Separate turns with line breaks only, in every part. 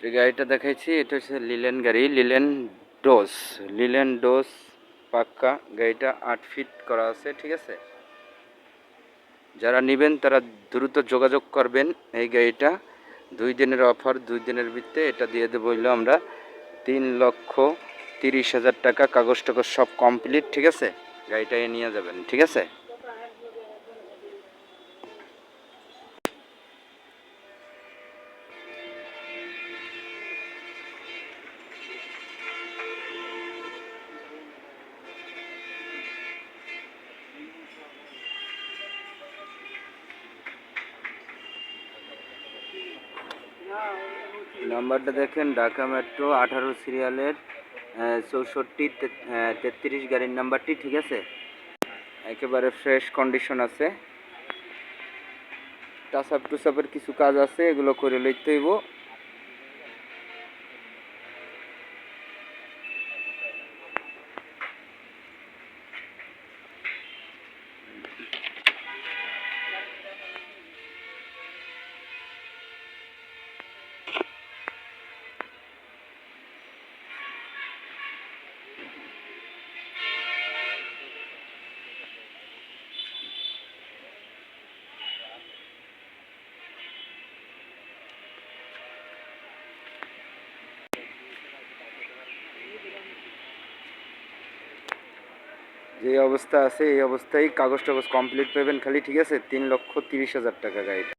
যে গাড়িটা দেখাইছি, এটা হচ্ছে লিলেন গাড়ি লিলেন ডোজ লিলেন ডোজ পাক্কা গাড়িটা আট ফিট করা আছে, ঠিক আছে? যারা নেবেন, তারা দ্রুত যোগাযোগ করবেন এই গাড়িটা। দুই দিনের অফার দুই দিনের ভিত্তে এটা দিয়ে দেবো হইল আমরা তিন লক্ষ তিরিশ হাজার টাকা, কাগজ টাগজ সব কমপ্লিট ঠিক আছে? গাড়িটা নিয়ে যাবেন, ঠিক আছে? নাম্বারটা দেখেন, ঢাকা মেট্রো, আঠারো সিরিয়ালের চৌষট্টি তেত্রিশ গাড়ির নাম্বারটি, ঠিক আছে? একেবারে ফ্রেশ কন্ডিশন আছে। টাসাপ টুসাপের কিছু কাজ আছে, এগুলো করে লিখতে হইব। যে অবস্থা আছে, এই অবস্থায় কাগজ টাগজ কমপ্লিট পাবেন খালি, ঠিক আছে? তিন লক্ষ তিরিশ হাজার টাকা গাড়িটা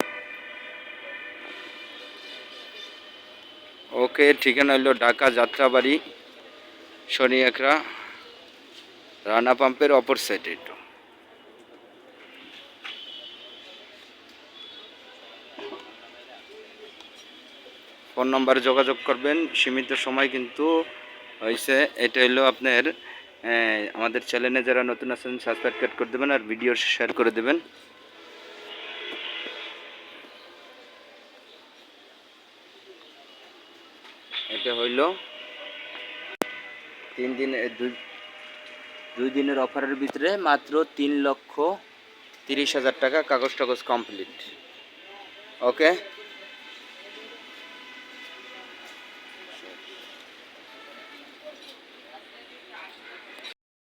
ওকে, ঠিকানা হলো ঢাকা যাত্রাবাড়ি শনি একরা রানা পাম্পের অপর সাইডে একটু। ফোন নম্বরে যোগাযোগ করবেন, সীমিত সময় কিন্তু হয়েছে এটা হলো আপনার আমাদের চ্যানেলে যারা নতুন আছেন সাবস্ক্রাইব কাট করে দেবেন আর ভিডিও শেয়ার করে দেবেন। এটা হইল তিন দিন দুই দুই দিনের অফারের ভিতরে মাত্র তিন লক্ষ তিরিশ হাজার টাকা কাগজ টাগজ কমপ্লিট ওকে